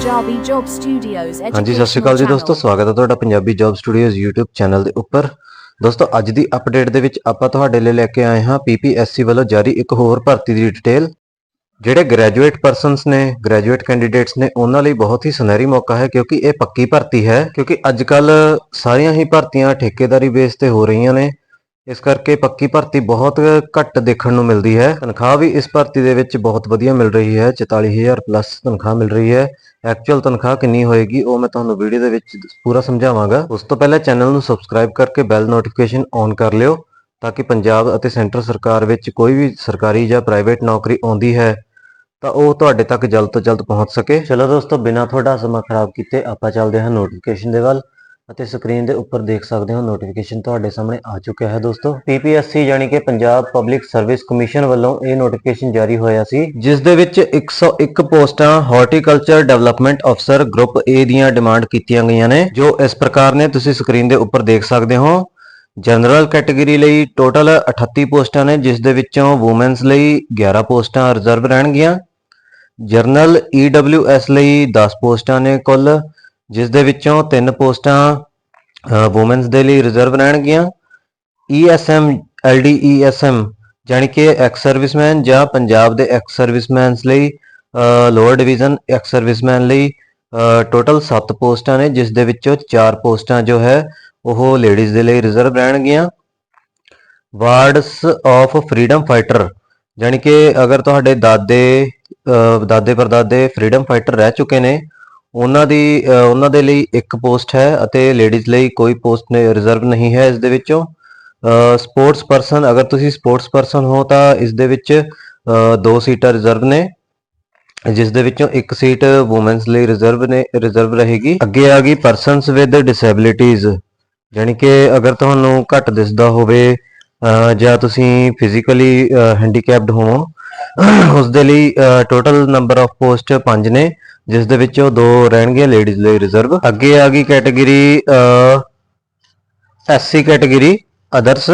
Punjabi Job Studios ਹਾਂਜੀ ਸਤਿ ਸ਼੍ਰੀ ਅਕਾਲ ਜੀ ਦੋਸਤੋ ਸਵਾਗਤ ਹੈ ਤੁਹਾਡਾ Punjabi job studios YouTube channel ਦੇ ਉੱਪਰ। ਦੋਸਤੋ ਅੱਜ ਦੀ ਅਪਡੇਟ ਦੇ ਵਿੱਚ ਆਪਾਂ ਤੁਹਾਡੇ ਲਈ ਲੈ ਕੇ ਆਏ ਹਾਂ PPSC ਵੱਲੋਂ ਜਾਰੀ ਇੱਕ ਹੋਰ ਭਰਤੀ ਦੀ ਡਿਟੇਲ ਜਿਹੜੇ ਗ੍ਰੈਜੂਏਟ ਪਰਸਨਸ ਨੇ ਗ੍ਰੈਜੂਏਟ ਕੈਂਡੀਡੇਟਸ ਨੇ ਉਹਨਾਂ ਲਈ ਬਹੁਤ ਹੀ ਸੁਨਹਿਰੀ ਮੌਕਾ ਹੈ ਕਿਉਂਕਿ ਇਹ ਪੱਕੀ ਭਰਤੀ ਹੈ ਕਿਉਂਕਿ ਅੱਜ ਕੱਲ ਸਾਰੀਆਂ ਹੀ ਭਰਤੀਆਂ ਠੇਕੇਦਾਰੀ ਬੇਸ ਤੇ ਹੋ ਰਹੀਆਂ ਨੇ। ਇਸ ਕਰਕੇ ਪੱਕੀ ਭਰਤੀ ਬਹੁਤ ਘੱਟ ਦੇਖਣ ਨੂੰ ਮਿਲਦੀ ਹੈ। ਤਨਖਾਹ ਵੀ ਇਸ ਭਰਤੀ ਦੇ ਵਿੱਚ ਬਹੁਤ ਵਧੀਆ ਮਿਲ ਰਹੀ ਹੈ। 44000 ਪਲੱਸ ਤਨਖਾਹ ਮਿਲ ਰਹੀ ਹੈ। ਐਕਚੁਅਲ ਤਨਖਾਹ ਕਿੰਨੀ ਹੋਏਗੀ ਉਹ ਮੈਂ ਤੁਹਾਨੂੰ ਵੀਡੀਓ ਦੇ ਵਿੱਚ ਪੂਰਾ ਸਮਝਾਵਾਂਗਾ। ਉਸ ਤੋਂ ਪਹਿਲਾਂ ਚੈਨਲ ਨੂੰ ਸਬਸਕ੍ਰਾਈਬ ਕਰਕੇ ਬੈਲ ਨੋਟੀਫਿਕੇਸ਼ਨ ਔਨ ਕਰ ਲਿਓ ਤਾਂ ਕਿ ਪੰਜਾਬ ਅਤੇ ਸੈਂਟਰ ਸਰਕਾਰ ਵਿੱਚ ਕੋਈ ਵੀ ਸਰਕਾਰੀ ਜਾਂ ਪ੍ਰਾਈਵੇਟ ਨੌਕਰੀ ਆਉਂਦੀ ਹੈ ਤਾਂ ਉਹ ਤੁਹਾਡੇ ਤੱਕ ਜਲਦ ਤੋਂ ਜਲਦ ਪਹੁੰਚ ਸਕੇ। ਚਲੋ ਦੋਸਤੋ, ਬਿਨਾਂ ਤੁਹਾਡਾ ਸਮਾਂ ਖਰਾਬ ਕੀਤੇ ਆਪਾਂ ਚੱਲਦੇ ਹਾਂ ਨੋਟੀਫਿਕੇਸ਼ਨ ਦੇ ਵੱਲ। ਅਤੇ ਸਕਰੀਨ ਦੇ ਉੱਪਰ ਦੇਖ ਸਕਦੇ ਹੋ ਨੋਟੀਫਿਕੇਸ਼ਨ ਤੁਹਾਡੇ ਸਾਹਮਣੇ ਆ ਚੁੱਕਿਆ ਹੈ ਦੋਸਤੋ। PPSC ਯਾਨੀ ਕਿ ਪੰਜਾਬ ਪਬਲਿਕ ਸਰਵਿਸ ਕਮਿਸ਼ਨ ਵੱਲੋਂ ਇਹ ਨੋਟੀਫਿਕੇਸ਼ਨ ਜਾਰੀ ਹੋਇਆ ਸੀ, ਜਿਸ ਦੇ ਵਿੱਚ 101 ਪੋਸਟਾਂ ਹਾਰਟੀਕਲਚਰ ਡਿਵੈਲਪਮੈਂਟ ਅਫਸਰ ਗਰੁੱਪ A ਦੀਆਂ ਡਿਮਾਂਡ ਕੀਤੀਆਂ ਗਈਆਂ ਨੇ, ਜੋ ਇਸ ਪ੍ਰਕਾਰ ਨੇ ਤੁਸੀਂ ਸਕਰੀਨ ਦੇ ਉੱਪਰ ਦੇਖ ਸਕਦੇ ਹੋ। ਜਨਰਲ ਕੈਟਾਗਰੀ ਲਈ ਟੋਟਲ 38 ਪੋਸਟਾਂ ਨੇ, ਜਿਸ ਦੇ ਵਿੱਚੋਂ ਔਮਨਸ ਲਈ 11 ਪੋਸਟਾਂ ਰਿਜ਼ਰਵ ਰਹਿਣਗੀਆਂ। ਜਰਨਲ EWS ਲਈ 10 ਪੋਸਟਾਂ ਨੇ ਕੁੱਲ। ਜਿਸ ਦੇ ਵਿੱਚੋਂ ਤਿੰਨ ਪੋਸਟਾਂ ਔਮਨਸ ਦੇ ਲਈ ਰਿਜ਼ਰਵ ਰਹਿਣਗੀਆਂ। ਈਐਸਐਮ ਐਲਡੀਈਐਸਐਮ ਜਾਨੀ ਕਿ ਐਕਸ ਸਰਵਿਸਮੈਨ ਜਾਂ ਪੰਜਾਬ ਦੇ ਐਕਸ ਸਰਵਿਸਮੈਨਸ ਲਈ ਲੋਅਰ ਡਿਵੀਜ਼ਨ ਐਕਸ ਸਰਵਿਸਮੈਨ ਲਈ ਟੋਟਲ 7 ਪੋਸਟਾਂ ਨੇ, ਜਿਸ ਦੇ ਵਿੱਚੋਂ 4 ਪੋਸਟਾਂ ਜੋ ਹੈ, ਉਹ ਲੇਡੀਜ਼ ਦੇ ਲਈ ਰਿਜ਼ਰਵ ਰਹਿਣਗੀਆਂ। ਵਾਰਡਸ ਆਫ ਫਰੀडम ਫਾਈਟਰ ਜਾਨੀ ਕਿ ਅਗਰ ਤੁਹਾਡੇ ਦਾਦੇ ਦਾਦੇ ਪਰਦਾਦੇ ਫਰੀडम ਫਾਈਟਰ ਰਹਿ ਚੁੱਕੇ ਨੇ ਉਹਨਾਂ ਦੀ ਉਹਨਾਂ ਦੇ ਲਈ ਇੱਕ ਪੋਸਟ ਹੈ ਅਤੇ ਲੇਡੀਜ਼ ਲਈ ਕੋਈ ਪੋਸਟ ਰਿਜ਼ਰਵ ਨਹੀਂ ਹੈ ਇਸ ਦੇ ਵਿੱਚੋਂ। ਸਪੋਰਟਸ ਪਰਸਨ, ਅਗਰ ਤੁਸੀਂ ਸਪੋਰਟਸ ਪਰਸਨ ਹੋ ਤਾਂ ਇਸ ਦੇ ਵਿੱਚ ਦੋ ਸੀਟਾਂ ਰਿਜ਼ਰਵ ਨੇ, ਜਿਸ ਦੇ ਵਿੱਚੋਂ ਇੱਕ ਸੀਟ ਔਮਨਸ ਲਈ ਰਿਜ਼ਰਵ ਨੇ, ਰਿਜ਼ਰਵ ਰਹੇਗੀ। ਅੱਗੇ ਆ ਗਈ ਪਰਸਨਸ ਵਿਦ ਡਿਸੇਬਿਲਿਟੀਜ਼ ਯਾਨੀ ਕਿ ਅਗਰ ਤੁਹਾਨੂੰ ਘੱਟ ਦਿਸਦਾ ਹੋਵੇ ਜਾਂ ਤੁਸੀਂ ਫਿਜ਼ੀਕਲੀ ਹੈਂਡੀਕੈਪਡ ਹੋ ਉਸ ਦੇ ਲਈ ਟੋਟਲ ਨੰਬਰ ਆਫ ਪੋਸਟ 5 ਨੇ। ਜਿਸ ਦੇ ਵਿੱਚੋਂ ਦੋ ਰਹਿਣਗੇ ਲੇਡੀਜ਼ ਲਈ ਰਿਜ਼ਰਵ ਅੱਗੇ ਆ ਗਈ ਕੈਟਾਗਰੀ ਐਸਸੀ ਕੈਟਾਗਰੀ ਅਦਰਸ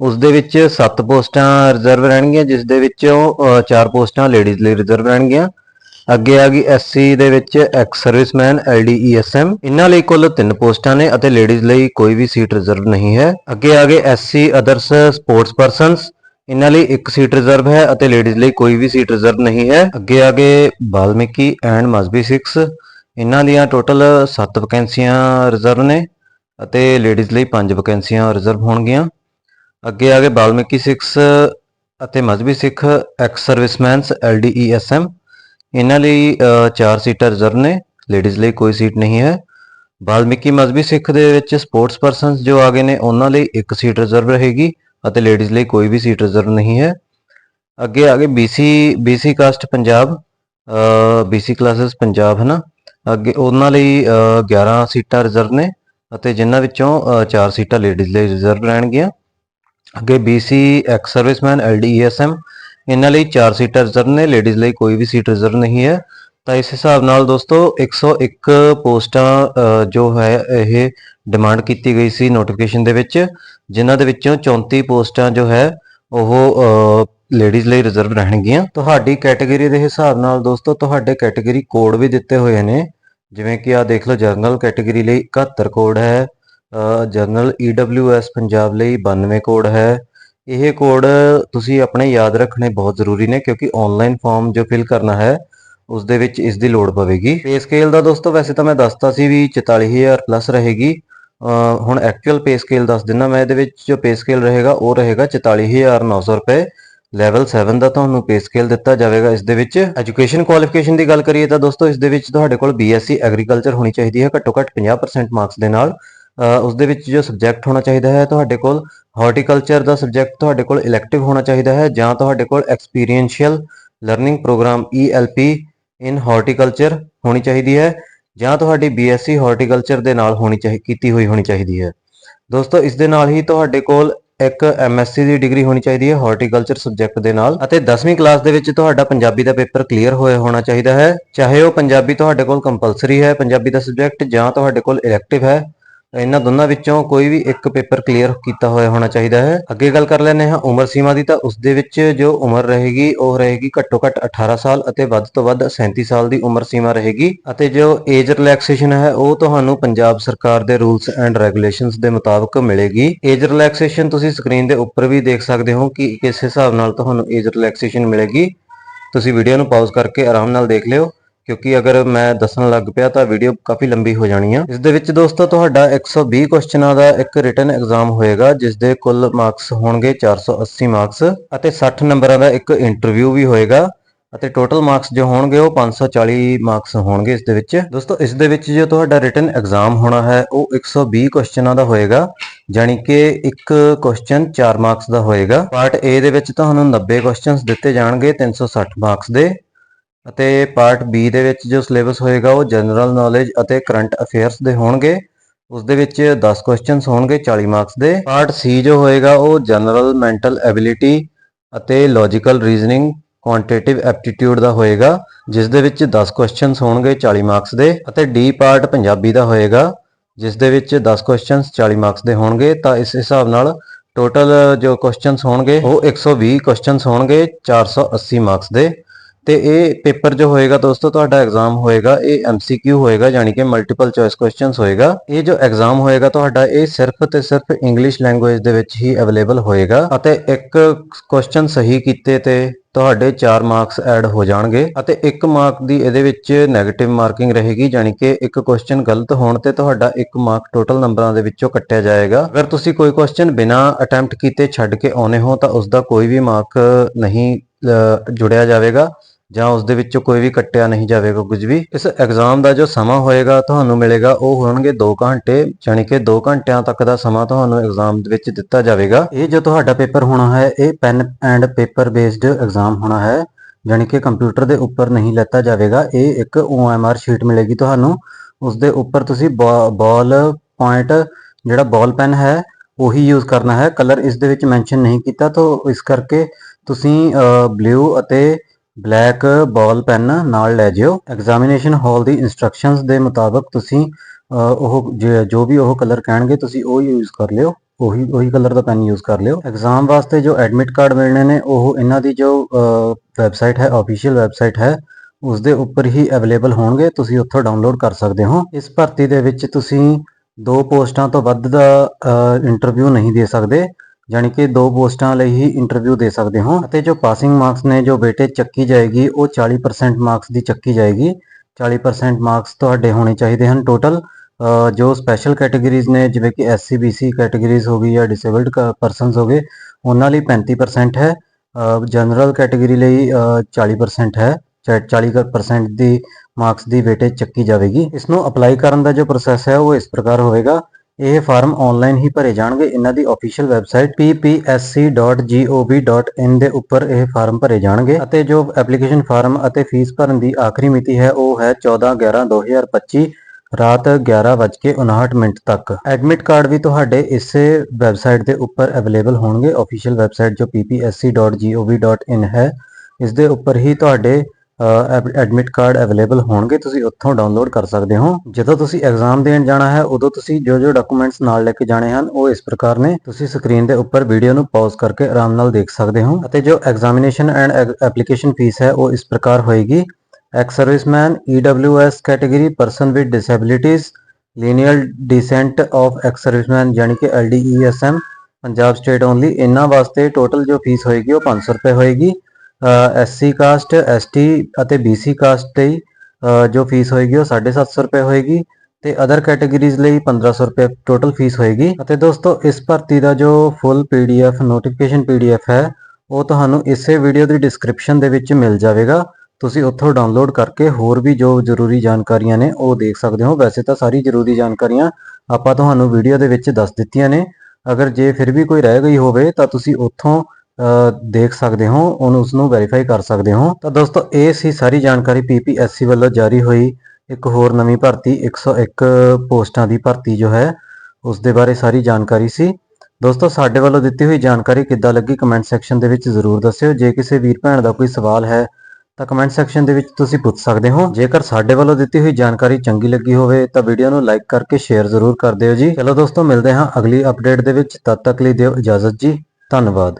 ਉਸ ਦੇ ਵਿੱਚ 7 ਪੋਸਟਾਂ ਰਿਜ਼ਰਵ ਰਹਿਣਗੀਆਂ, ਜਿਸ ਦੇ ਵਿੱਚੋਂ 4 ਪੋਸਟਾਂ ਲੇਡੀਜ਼ ਲਈ ਰਿਜ਼ਰਵ ਰਹਿਣਗੀਆਂ। ਅੱਗੇ ਆ ਗਈ ਐਸਸੀ ਦੇ ਵਿੱਚ ਐਕਸ ਸਰਵਿਸਮੈਨ ਐਲਡੀਈਐਸਐਮ ਇਹਨਾਂ ਲਈ ਕੁੱਲ 3 ਪੋਸਟਾਂ ਨੇ ਅਤੇ ਲੇਡੀਜ਼ ਲਈ ਕੋਈ ਵੀ ਸੀਟ ਰਿਜ਼ਰਵ ਨਹੀਂ ਹੈ। ਅੱਗੇ ਆ ਗਏ ਐਸਸੀ ਅਦਰਸ ਸਪੋਰਟਸ ਪਰਸਨਸ ਇਹਨਾਂ ਲਈ ਇੱਕ ਸੀਟ ਰਿਜ਼ਰਵ ਹੈ ਅਤੇ ਲੇਡੀਜ਼ ਲਈ ਕੋਈ ਵੀ ਸੀਟ ਰਿਜ਼ਰਵ ਨਹੀਂ ਹੈ। ਅੱਗੇ ਆ ਗਏ ਬਾਲਮੀਕੀ ਐਂਡ ਮਸਬੀ 6 ਇਹਨਾਂ ਦੀਆਂ ਟੋਟਲ 7 ਵੈਕੈਂਸੀਆਂ ਰਿਜ਼ਰਵ ਨੇ ਅਤੇ ਲੇਡੀਜ਼ ਲਈ 5 ਵੈਕੈਂਸੀਆਂ ਰਿਜ਼ਰਵ ਹੋਣਗੀਆਂ। ਅੱਗੇ ਆ ਗਏ ਬਾਲਮੀਕੀ 6 ਅਤੇ ਮਜ਼ਬੀ ਸਿੱਖ ਐਕਸ ਸਰਵਿਸਮੈਨਸ ਐਲਡੀਈਐਸਐਮ ਇਹਨਾਂ ਲਈ 4 ਸੀਟਾਂ ਰਿਜ਼ਰਵ ਨੇ, ਲੇਡੀਜ਼ ਲਈ ਕੋਈ ਸੀਟ ਨਹੀਂ ਹੈ। ਬਾਲਮੀਕੀ ਮਜ਼ਬੀ ਸਿੱਖ ਦੇ ਵਿੱਚ ਸਪੋਰਟਸ ਪਰਸਨਸ ਜੋ ਆ ਗਏ ਨੇ, ਉਹਨਾਂ ਲਈ ਇੱਕ ਸੀਟ ਰਿਜ਼ਰਵ ਰਹੇਗੀ। ਅਤੇ ਲੇਡੀਜ਼ ਲਈ ਕੋਈ ਵੀ ਸੀਟ ਰਿਜ਼ਰਵ ਨਹੀਂ ਹੈ। ਅੱਗੇ ਆ ਗਏ BC BC caste Punjab BC classes Punjab ਹਨਾ? ਅੱਗੇ ਉਹਨਾਂ ਲਈ ਅਹ, 11 ਸੀਟਾਂ ਰਿਜ਼ਰਵ ਨੇ ਅਤੇ ਜਿਨ੍ਹਾਂ ਵਿੱਚੋਂ 4 ਸੀਟਾਂ ਲੇਡੀਜ਼ ਲਈ ਰਿਜ਼ਰਵ ਰਹਿਣਗੀਆਂ। ਅੱਗੇ BC ਐਕਸ ਸਰਵਿਸਮੈਨ LDESM ਇਹਨਾਂ ਲਈ 4 ਸੀਟਾਂ ਰਿਜ਼ਰਵ ਨੇ ਲੇਡੀਜ਼ ਲਈ ਕੋਈ ਵੀ ਸੀਟ ਰਿਜ਼ਰਵ ਨਹੀਂ ਹੈ। ਤਾਂ ਇਸ ਹਿਸਾਬ ਨਾਲ ਦੋਸਤੋ 101 ਪੋਸਟਾਂ ਜੋ ਹੈ ਇਹ ਡਿਮਾਂਡ ਕੀਤੀ ਗਈ ਸੀ ਨੋਟੀਫਿਕੇਸ਼ਨ ਦੇ ਵਿੱਚ। ਜਿਨ੍ਹਾਂ ਦੇ ਵਿੱਚੋਂ 34 ਪੋਸਟਾਂ ਜੋ ਹੈ, ਉਹ ਲੇਡੀਜ਼ ਲਈ ਰਿਜ਼ਰਵ ਰਹਿਣਗੀਆਂ। ਤੁਹਾਡੀ ਕੈਟਾਗਰੀ ਦੇ ਹਿਸਾਬ ਨਾਲ ਦੋਸਤੋ, ਤੁਹਾਡੇ ਕੈਟਾਗਰੀ ਕੋਡ ਵੀ ਦਿੱਤੇ ਹੋਏ ਨੇ। ਜਿਵੇਂ ਕਿ ਆ ਦੇਖ ਲਓ ਜਰਨਲ ਕੈਟਾਗਰੀ ਲਈ 71 ਕੋਡ ਹੈ ਜਰਨਲ EWS ਪੰਜਾਬ ਲਈ 92 ਕੋਡ ਹੈ। ਇਹ ਕੋਡ ਤੁਸੀਂ ਆਪਣੇ ਯਾਦ ਰੱਖਣੇ ਬਹੁਤ ਜ਼ਰੂਰੀ ਨੇ, ਕਿਉਂਕਿ ਆਨਲਾਈਨ ਫਾਰਮ ਜੋ ਫਿਲ ਕਰਨਾ ਹੈ ਉਸ ਦੇ ਵਿੱਚ ਇਸ ਦੀ ਲੋੜ ਪਵੇਗੀ। ਪੇ ਸਕੇਲ ਦਾ ਦੋਸਤੋ, ਵੈਸੇ ਤਾਂ ਮੈਂ ਦੱਸਤਾ ਸੀ ਵੀ 44000 ਪਲੱਸ ਰਹੇਗੀ। ਹੁਣ ਐਕਚੁਅਲ ਪੇ ਸਕੇਲ ਦੱਸ ਦਿੰਦਾ ਮੈਂ, ਇਹਦੇ ਵਿੱਚ ਜੋ ਪੇ ਸਕੇਲ ਰਹੇਗਾ, ਉਹ ਰਹੇਗਾ 44900 ਰੁਪਏ। ਲੈਵਲ 7 ਦਾ ਤੁਹਾਨੂੰ ਪੇ ਸਕੇਲ ਦਿੱਤਾ ਜਾਵੇਗਾ। ਇਸ ਦੇ ਵਿੱਚ ਐਜੂਕੇਸ਼ਨ ਕੁਆਲੀਫਿਕੇਸ਼ਨ ਦੀ ਗੱਲ ਕਰੀਏ ਤਾਂ ਦੋਸਤੋ, ਇਸ ਦੇ ਵਿੱਚ ਤੁਹਾਡੇ ਕੋਲ BSc ਐਗਰੀਕਲਚਰ ਹੋਣੀ ਚਾਹੀਦੀ ਹੈ ਘੱਟੋ ਘੱਟ 50% ਮਾਰਕਸ ਦੇ ਨਾਲ। ਅਹ ਉਸ ਦੇ ਵਿੱਚ ਜੋ ਸਬਜੈਕਟ ਹੋਣਾ ਚਾਹੀਦਾ ਹੈ, ਤੁਹਾਡੇ ਕੋਲ ਹਾਰਟੀਕਲਚਰ ਦਾ ਸਬਜੈਕਟ ਤੁਹਾਡੇ ਕੋਲ ਇਲੈਕਟਿਵ ਹੋਣਾ ਚਾਹੀਦਾ ਹੈ, ਜਾਂ ਤੁਹਾਡੇ ਕੋਲ experiential learning programme ELP in horticulture ਹੋਣੀ ਚਾਹੀਦੀ ਹੈ। ਜਾਂ ਤੁਹਾਡੀ BSc ਹਾਰਟੀਕਲਚਰ ਦੇ ਨਾਲ ਹੋਣੀ ਚਾਹੀ, ਕੀਤੀ ਹੋਈ ਹੋਣੀ ਚਾਹੀਦੀ ਹੈ। ਦੋਸਤੋ, ਇਸ ਦੇ ਨਾਲ ਹੀ ਤੁਹਾਡੇ ਕੋਲ ਇੱਕ MSc ਦੀ ਡਿਗਰੀ ਹੋਣੀ ਚਾਹੀਦੀ ਹੈ ਹਾਰਟੀਕਲਚਰ ਸਬਜੈਕਟ ਦੇ ਨਾਲ। ਅਤੇ 10ਵੀਂ ਕਲਾਸ ਦੇ ਵਿੱਚ ਤੁਹਾਡਾ ਪੰਜਾਬੀ ਦਾ ਪੇਪਰ ਕਲੀਅਰ ਹੋਇਆ ਹੋਣਾ ਚਾਹੀਦਾ ਹੈ। ਚਾਹੇ ਉਹ ਪੰਜਾਬੀ ਤੁਹਾਡੇ ਕੋਲ ਕੰਪਲਸਰੀ ਹੈ, ਪੰਜਾਬੀ ਦਾ ਸਬਜੈਕਟ ਜਾਂ ਤੁਹਾਡੇ ਕੋਲ ਇਲੈਕਟਿਵ ਹੈ ਇਹਨਾਂ ਦੋਨਾਂ ਵਿੱਚੋਂ ਕੋਈ ਵੀ ਇੱਕ ਪੇਪਰ ਕਲੀਅਰ ਕੀਤਾ ਹੋਇਆ ਹੋਣਾ ਚਾਹੀਦਾ ਹੈ। ਅੱਗੇ ਗੱਲ ਕਰ ਲੈਂਦੇ ਹਾਂ ਉਮਰ ਸੀਮਾ ਦੀ, ਤਾਂ ਉਸ ਦੇ ਵਿੱਚ ਜੋ ਉਮਰ ਰਹੇਗੀ, ਉਹ ਰਹੇਗੀ ਘੱਟੋ ਘੱਟ 18 ਸਾਲ ਅਤੇ ਵੱਧ ਤੋਂ ਵੱਧ 37 ਸਾਲ ਦੀ ਉਮਰ ਸੀਮਾ ਰਹੇਗੀ ਅਤੇ ਜੋ ਏਜ ਰਿਲੈਕਸੇਸ਼ਨ ਹੈ, ਉਹ ਤੁਹਾਨੂੰ ਪੰਜਾਬ ਸਰਕਾਰ ਦੇ ਰੂਲਸ ਐਂਡ ਰੈਗੂਲੇਸ਼ਨਸ ਦੇ ਮੁਤਾਬਕ ਮਿਲੇਗੀ। ਏਜ ਰਿਲੈਕਸੇਸ਼ਨ ਤੁਸੀਂ ਸਕਰੀਨ ਦੇ ਉੱਪਰ ਵੀ ਦੇਖ ਸਕਦੇ ਹੋ ਕਿ ਕਿਸ ਹਿਸਾਬ ਨਾਲ ਤੁਹਾਨੂੰ ਏਜ ਰਿਲੈਕਸੇਸ਼ਨ ਮਿਲੇਗੀ। ਤੁਸੀਂ ਵੀਡੀਓ ਨੂੰ ਪਾਜ਼ ਕਰਕੇ ਆਰਾਮ ਨਾਲ ਦੇਖ ਲਿਓ। ਕਿਉਂਕਿ ਅਗਰ ਮੈਂ ਦੱਸਣ ਲੱਗ ਪਿਆ ਤਾਂ ਵੀਡੀਓ ਕਾਫੀ ਲੰਬੀ ਹੋ ਜਾਣੀ ਆ। ਇਸ ਦੇ ਵਿੱਚ ਦੋਸਤੋ ਤੁਹਾਡਾ 120 ਕੁਐਸਚਨਾਂ ਦਾ ਇੱਕ ਰਿਟਨ ਐਗਜ਼ਾਮ ਹੋਏਗਾ ਜਿਸ ਦੇ ਕੁੱਲ ਮਾਰਕਸ ਹੋਣਗੇ 480 ਮਾਰਕਸ ਅਤੇ 60 ਨੰਬਰਾਂ ਦਾ ਇੱਕ ਇੰਟਰਵਿਊ ਵੀ ਹੋਏਗਾ ਅਤੇ ਟੋਟਲ ਮਾਰਕਸ ਜੋ ਹੋਣਗੇ ਉਹ 540 ਮਾਰਕਸ ਹੋਣਗੇ ਇਸ ਦੇ ਵਿੱਚ। ਦੋਸਤੋ, ਇਸ ਦੇ ਵਿੱਚ ਜੋ ਤੁਹਾਡਾ ਰਿਟਨ ਐਗਜ਼ਾਮ ਹੋਣਾ ਹੈ, ਉਹ 120 ਕੁਐਸਚਨਾਂ ਦਾ ਹੋਏਗਾ, ਜਾਣੀ ਕਿ ਇੱਕ ਕੁਐਸਚਨ 4 ਮਾਰਕਸ ਦਾ ਹੋਏਗਾ। ਪਾਰਟ A ਦੇ ਵਿੱਚ ਤੁਹਾਨੂੰ 90 ਕੁਐਸਚਨਸ ਦਿੱਤੇ ਜਾਣਗੇ 360 ਮਾਰਕਸ ਦੇ। ਅਤੇ ਪਾਰਟ B ਦੇ ਵਿੱਚ ਜੋ ਸਿਲੇਬਸ ਹੋਏਗਾ ਉਹ ਜਨਰਲ ਨੌਲੇਜ ਅਤੇ ਕਰੰਟ ਅਫੇਅਰਸ ਦੇ ਹੋਣਗੇ। ਉਸ ਦੇ ਵਿੱਚ 10 ਕੁਐਸਚਨਸ ਹੋਣਗੇ 40 ਮਾਰਕਸ ਦੇ। ਪਾਰਟ C ਜੋ ਹੋਏਗਾ ਉਹ ਜਨਰਲ ਮੈਂਟਲ ਐਬਿਲਿਟੀ ਅਤੇ ਲੌਜੀਕਲ ਰੀਜ਼ਨਿੰਗ ਕੁਆਂਟੀਟਿਵ ਐਪਟੀਟਿਊਡ ਦਾ ਹੋਏਗਾ, ਜਿਸ ਦੇ ਵਿੱਚ 10 ਕੁਐਸਚਨਸ ਹੋਣਗੇ 40 ਮਾਰਕਸ ਦੇ ਅਤੇ D ਪਾਰਟ ਪੰਜਾਬੀ ਦਾ ਹੋਏਗਾ, ਜਿਸ ਦੇ ਵਿੱਚ 10 ਕੁਐਸਚਨਸ 40 ਮਾਰਕਸ ਦੇ ਹੋਣਗੇ। ਤਾਂ ਇਸ ਹਿਸਾਬ ਨਾਲ ਟੋਟਲ ਜੋ ਕੁਐਸਚਨਸ ਹੋਣਗੇ ਉਹ 120 ਕੁਐਸਚਨਸ ਹੋਣਗੇ 480 ਮਾਰਕਸ ਦੇ। ਤੇ ਇਹ ਪੇਪਰ ਜੋ ਹੋਏਗਾ ਦੋਸਤੋ, ਤੁਹਾਡਾ ਐਗਜ਼ਾਮ ਹੋਏਗਾ, ਇਹ ਐਮਸੀਕਿਊ ਹੋਏਗਾ ਯਾਨੀ ਕਿ ਮਲਟੀਪਲ ਚੋਇਸ ਕੁਐਸਚਨਸ ਹੋਏਗਾ। ਇਹ ਜੋ ਐਗਜ਼ਾਮ ਹੋਏਗਾ, ਤੁਹਾਡਾ ਇਹ ਸਿਰਫ ਤੇ ਸਿਰਫ ਇੰਗਲਿਸ਼ ਲੈਂਗੁਏਜ ਦੇ ਵਿੱਚ ਹੀ ਅਵੇਲੇਬਲ ਹੋਏਗਾ ਅਤੇ ਇੱਕ ਕੁਐਸਚਨ ਸਹੀ ਕੀਤੇ ਤੇ ਤੁਹਾਡੇ 4 ਮਾਰਕਸ ਐਡ ਹੋ ਜਾਣਗੇ ਅਤੇ 1 ਮਾਰਕ ਦੀ ਇਹਦੇ ਵਿੱਚ 네ਗੇਟਿਵ ਮਾਰਕਿੰਗ ਰਹੇਗੀ ਯਾਨੀ ਕਿ ਇੱਕ ਕੁਐਸਚਨ ਗਲਤ ਹੋਣ ਤੇ ਤੁਹਾਡਾ 1 ਮਾਰਕ ਟੋਟਲ ਨੰਬਰਾਂ ਦੇ ਵਿੱਚੋਂ ਕੱਟਿਆ ਜਾਏਗਾ। ਅਗਰ ਤੁਸੀਂ ਕੋਈ ਕੁਐਸਚਨ ਬਿਨਾ ਅਟੈਂਪਟ ਕੀਤੇ ਛੱਡ ਕੇ ਆਉਨੇ ਹੋ, ਤਾਂ ਉਸ ਦਾ ਕੋਈ ਵੀ ਮਾਰਕ ਨਹੀਂ ਜੁੜਿਆ ਜਾਵੇਗਾ। ਜਾਂ ਉਸ ਦੇ ਵਿੱਚੋਂ ਕੋਈ ਵੀ ਕੱਟਿਆ ਨਹੀਂ ਜਾਵੇਗਾ ਕੁਝ ਵੀ, ਇਸ ਐਗਜ਼ਾਮ ਦਾ ਜੋ ਸਮਾਂ ਹੋਏਗਾ, ਤੁਹਾਨੂੰ ਮਿਲੇਗਾ, ਉਹ ਹੋਣਗੇ 2 ਘੰਟੇ ਯਾਨੀ ਕਿ 2 ਘੰਟਿਆਂ ਤੱਕ ਦਾ ਸਮਾਂ ਤੁਹਾਨੂੰ ਐਗਜ਼ਾਮ ਦੇ ਵਿੱਚ ਦਿੱਤਾ ਜਾਵੇਗਾ। ਇਹ ਜੋ ਤੁਹਾਡਾ ਪੇਪਰ ਹੋਣਾ ਹੈ, ਇਹ pen and paper based exam ਹੋਣਾ ਹੈ ਯਾਨੀ ਕਿ ਕੰਪਿਊਟਰ ਦੇ ਉੱਪਰ ਨਹੀਂ ਲੈਤਾ ਜਾਵੇਗਾ। ਇਹ ਇੱਕ OMR ਸ਼ੀਟ ਮਿਲੇਗੀ ਤੁਹਾਨੂੰ। ਉਸ ਦੇ ਉੱਪਰ ਤੁਸੀਂ ਬਾਲ ਪੁਆਇੰਟ ਜਿਹੜਾ ਬਾਲ ਪੈਨ ਹੈ, ਉਹੀ ਯੂਜ਼ ਕਰਨਾ ਹੈ। ਕਲਰ ਇਸ ਦੇ ਵਿੱਚ ਮੈਂਸ਼ਨ ਨਹੀਂ ਕੀਤਾ, ਤਾਂ ਇਸ ਕਰਕੇ ਤੁਸੀਂ ਬਲੂ ਅਤੇ ਬਲੈਕ ਬਾਲ ਪੈਨ ਨਾਲ ਲੈ ਜਿਓ। ਐਗਜ਼ਾਮੀਨੇਸ਼ਨ ਹਾਲ ਦੀ ਇਨਸਟਰਕਸ਼ਨਸ ਦੇ ਮੁਤਾਬਕ ਤੁਸੀਂ ਉਹ ਜ- ਜੋ ਵੀ ਉਹ ਕਲਰ ਕਹਿਣਗੇ, ਤੁਸੀਂ ਉਹ ਯੂਜ਼ ਕਰ ਲਿਓ। ਉਹੀ ਉਹੀ ਕਲਰ ਦਾ ਪੈਨ ਯੂਜ਼ ਕਰ ਲਿਓ। ਐਗਜ਼ਾਮ ਵਾਸਤੇ ਜੋ ਐਡਮਿਟ ਕਾਰਡ ਮਿਲਣੇ ਨੇ, ਉਹ ਇਹਨਾਂ ਦੀ ਜੋ ਵੈਬਸਾਈਟ ਹੈ ਆਫੀਸ਼ੀਅਲ ਵੈਬਸਾਈਟ ਹੈ ਉਸ ਦੇ ਉੱਪਰ ਹੀ ਅਵੇਲੇਬਲ ਹੋਣਗੇ। ਤੁਸੀਂ ਉੱਥੋਂ ਡਾਊਨਲੋਡ ਕਰ ਸਕਦੇ ਹੋ। ਇਸ ਭਰਤੀ ਦੇ ਵਿੱਚ ਤੁਸੀਂ ਦੋ ਪੋਸਟਾਂ ਤੋਂ ਵੱਧ ਦਾ ਇੰਟਰਵਿਊ ਨਹੀਂ ਦੇ ਸਕਦੇ। ਯਾਨੀ ਕਿ ਦੋ ਪੋਸਟਾਂ ਲਈ ਹੀ ਇੰਟਰਵਿਊ ਦੇ ਸਕਦੇ ਹੋ ਅਤੇ ਜੋ ਪਾਸਿੰਗ ਮਾਰਕਸ ਨੇ ਜੋ ਬੇਟੇ ਚੱਕੀ ਜਾਏਗੀ ਉਹ 40% ਮਾਰਕਸ ਦੀ ਚੱਕੀ ਜਾਏਗੀ। 40% ਮਾਰਕਸ ਤੁਹਾਡੇ ਹੋਣੇ ਚਾਹੀਦੇ ਹਨ ਟੋਟਲ ਜੋ ਸਪੈਸ਼ਲ ਕੈਟਾਗਰੀਜ਼ ਨੇ ਜਿਵੇਂ ਕਿ ਐਸਸੀ ਬੀਸੀ ਕੈਟਾਗਰੀਜ਼ ਹੋ ਗਈ ਜਾਂ ਡਿਸੇਬਲਡ ਪਰਸਨਸ ਹੋ ਗਏ ਉਹਨਾਂ ਲਈ 35% ਹੈ। ਜਨਰਲ ਕੈਟਾਗਰੀ ਲਈ ਅ, 40% ਹੈ। ਚਾ- 40% ਦੀ ਮਾਰਕਸ ਦੀ ਵੇਟੇਜ ਚੱਕੀ ਜਾਵੇਗੀ। ਇਸ ਨੂੰ ਅਪਲਾਈ ਕਰਨ ਦਾ ਜੋ ਪ੍ਰੋਸੈਸ ਹੈ ਉਹ ਇਸ ਪ੍ਰਕਾਰ ਹੋਵੇਗਾ। ਇਹ ਫਾਰਮ ਆਨਲਾਈਨ ਹੀ ਭਰੇ ਜਾਣਗੇ। ਇਹਨਾਂ ਦੀ ਅਫੀਸ਼ੀਅਲ ਵੈਬਸਾਈਟ ppsc.gov.in ਦੇ ਉੱਪਰ ਇਹ ਫਾਰਮ ਭਰੇ ਜਾਣਗੇ ਅਤੇ ਜੋ ਐਪਲੀਕੇਸ਼ਨ ਫਾਰਮ ਅਤੇ ਫੀਸ ਭਰਨ ਦੀ ਆਖਰੀ ਮਿਤੀ ਹੈ, ਉਹ ਹੈ 14/11/2025 ਰਾਤ 11:59 ਮਿੰਟ ਤੱਕ। ਐਡਮਿਟ ਕਾਰਡ ਵੀ ਤੁਹਾਡੇ ਇਸੇ ਵੈਬਸਾਈਟ ਦੇ ਉੱਪਰ ਅਵੇਲੇਬਲ ਹੋਣਗੇ। ਅਫੀਸ਼ੀਅਲ ਵੈਬਸਾਈਟ ਜੋ ppsc.gov.in ਹੈ, ਇਸ ਦੇ ਉੱਪਰ ਹੀ ਤੁਹਾਡੇ ਐਡਮਿਟ ਕਾਰਡ ਅਵੇਲੇਬਲ ਹੋਣਗੇ, ਤੁਸੀਂ ਉੱਥੋਂ ਡਾਊਨਲੋਡ ਕਰ ਸਕਦੇ ਹੋ। ਜਦੋਂ ਤੁਸੀਂ ਐਗਜ਼ਾਮ ਦੇਣ ਜਾਣਾ ਹੈ, ਉਦੋਂ ਤੁਸੀਂ ਜੋ ਜੋ ਡਾਕੂਮੈਂਟਸ ਨਾਲ ਲੈ ਕੇ ਜਾਣੇ ਹਨ, ਉਹ ਇਸ ਪ੍ਰਕਾਰ ਨੇ। ਤੁਸੀਂ ਸਕਰੀਨ ਦੇ ਉੱਪਰ ਵੀਡੀਓ ਨੂੰ ਪਾਜ਼ ਕਰਕੇ ਆਰਾਮ ਨਾਲ ਦੇਖ ਸਕਦੇ ਹੋ। ਅਤੇ ਜੋ ਐਗਜ਼ਾਮੀਨੇਸ਼ਨ ਐਂਡ ਐਪਲੀਕੇਸ਼ਨ ਫੀਸ ਹੈ, ਉਹ ਇਸ ਪ੍ਰਕਾਰ ਹੋਏਗੀ। Ex serviceman EWS category person with disabilities linear descent of ex serviceman ਯਾਨੀ ਕਿ LDESM ਪੰਜਾਬ ਸਟੇਟ ਓਨਲੀ ਇਹਨਾਂ ਵਾਸਤੇ ਟੋਟਲ ਜੋ ਫੀਸ ਹੋਏਗੀ, ਉਹ 500 ਰੁਪਏ ਹੋਏਗੀ। ਐਸਸੀ ਕਾਸਟ ਐਸਟੀ ਅਤੇ ਬੀਸੀ ਕਾਸਟ ਲਈ ਜੋ ਫੀਸ ਹੋਏਗੀ ਉਹ 750 ਰੁਪਏ ਹੋਏਗੀ ਤੇ ਅਦਰ ਕੈਟਾਗਰੀਜ਼ ਲਈ 1500 ਰੁਪਏ ਟੋਟਲ ਫੀਸ ਹੋਏਗੀ। ਅਤੇ ਦੋਸਤੋ, ਇਸ ਭਰਤੀ ਦਾ ਜੋ ਫੁੱਲ ਪੀਡੀਐਫ ਨੋਟੀਫਿਕੇਸ਼ਨ ਪੀਡੀਐਫ ਹੈ, ਉਹ ਤੁਹਾਨੂੰ ਇਸੇ ਵੀਡੀਓ ਦੀ ਡਿਸਕ੍ਰਿਪਸ਼ਨ ਦੇ ਵਿੱਚ ਮਿਲ ਜਾਵੇਗਾ। ਤੁਸੀਂ ਉੱਥੋਂ ਡਾਊਨਲੋਡ ਕਰਕੇ ਹੋਰ ਵੀ ਜੋ ਜ਼ਰੂਰੀ ਜਾਣਕਾਰੀਆਂ ਨੇ, ਉਹ ਦੇਖ ਸਕਦੇ ਹੋ। ਵੈਸੇ ਤਾਂ ਸਾਰੀ ਜ਼ਰੂਰੀ ਜਾਣਕਾਰੀਆਂ ਆਪਾਂ ਤੁਹਾਨੂੰ ਵੀਡੀਓ ਦੇ ਵਿੱਚ ਦੱਸ ਦਿੱਤੀਆਂ ਨੇ। ਅਗਰ ਜੇ ਫਿਰ ਵੀ ਕੋਈ ਰਹਿ ਗਈ ਹੋਵੇ, ਤਾਂ ਤੁਸੀਂ ਉੱਥੋਂ ਦੇਖ ਸਕਦੇ ਹੋ ਉਹਨੂੰ ਉਸ ਨੂੰ ਵੈਰੀਫਾਈ ਕਰ ਸਕਦੇ ਹੋ। ਤਾਂ ਦੋਸਤੋ, ਇਹ ਸੀ ਸਾਰੀ ਜਾਣਕਾਰੀ ਪੀਪੀਐਸਸੀ ਵੱਲੋਂ ਜਾਰੀ ਹੋਈ ਇੱਕ ਹੋਰ ਨਵੀਂ ਭਰਤੀ 101 ਪੋਸਟਾਂ ਦੀ ਭਰਤੀ ਜੋ ਹੈ ਉਸ ਦੇ ਬਾਰੇ ਸਾਰੀ ਜਾਣਕਾਰੀ ਸੀ। ਦੋਸਤੋ, ਸਾਡੇ ਵੱਲੋਂ ਦਿੱਤੀ ਹੋਈ ਜਾਣਕਾਰੀ ਕਿੱਦਾਂ ਲੱਗੀ ਕਮੈਂਟ ਸੈਕਸ਼ਨ ਦੇ ਵਿੱਚ ਜ਼ਰੂਰ ਦੱਸਿਓ। ਜੇ ਕਿਸੇ ਵੀਰ ਭੈਣ ਦਾ ਕੋਈ ਸਵਾਲ ਹੈ, ਤਾਂ ਕਮੈਂਟ ਸੈਕਸ਼ਨ ਦੇ ਵਿੱਚ ਤੁਸੀਂ ਪੁੱਛ ਸਕਦੇ ਹੋ। ਜੇਕਰ ਸਾਡੇ ਵੱਲੋਂ ਦਿੱਤੀ ਹੋਈ ਜਾਣਕਾਰੀ ਚੰਗੀ ਲੱਗੀ ਹੋਵੇ, ਤਾਂ ਵੀਡੀਓ ਨੂੰ ਲਾਈਕ ਕਰਕੇ ਸ਼ੇਅਰ ਜ਼ਰੂਰ ਕਰ ਦਿਓ ਜੀ। ਚਲੋ ਦੋਸਤੋ, ਮਿਲਦੇ ਹਾਂ ਅਗਲੀ ਅਪਡੇਟ ਦੇ ਵਿੱਚ। ਤਦ ਤੱਕ ਲਈ ਦਿਓ ਇਜਾਜ਼ਤ ਜੀ। ਧੰਨਵਾਦ।